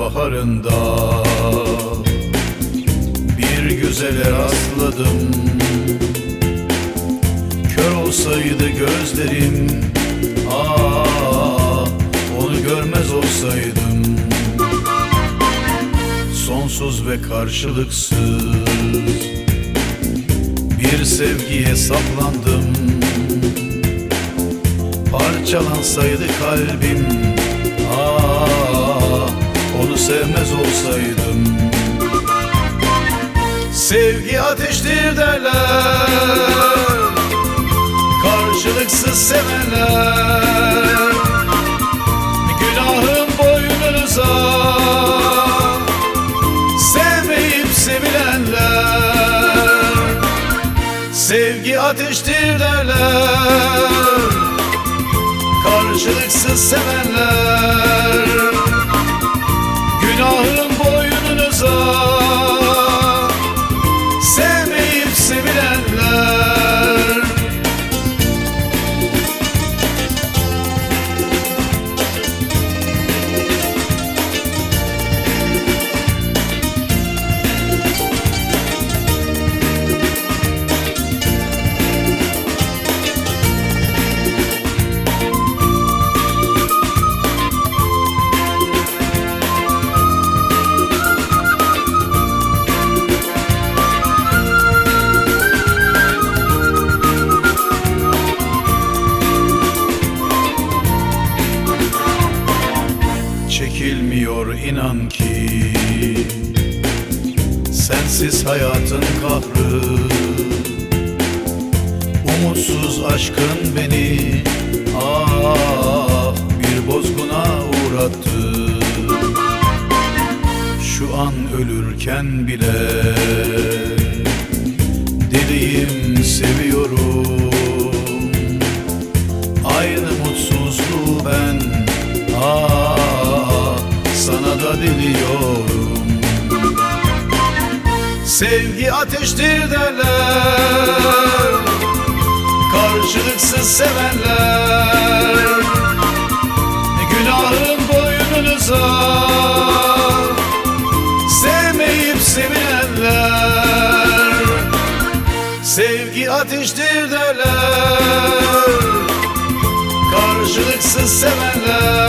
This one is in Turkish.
baharında Bir güzele rastladım. Kör olsaydı gözlerim Aa, onu görmez olsaydım. Sonsuz ve karşılıksız Bir sevgiye saplandım. Parçalansaydı kalbim Aa, sevmez olsaydım. Sevgi ateştir derler Karşılıksız sevenler Günahım boynunuza Sevmeyip sevilenler. Sevgi ateştir derler Karşılıksız sevenler Çekilmiyor inan ki Sensiz hayatın kahrı. Umutsuz aşkın beni Ah bir bozguna uğrattı. Şu an ölürken bile Deliyim seviyorum diliyorum Sevgi ateştir derler Karşılıksız sevenler. Günahın boynunuza Sevmeyip sevilenler Sevgi ateştir derler Karşılıksız sevenler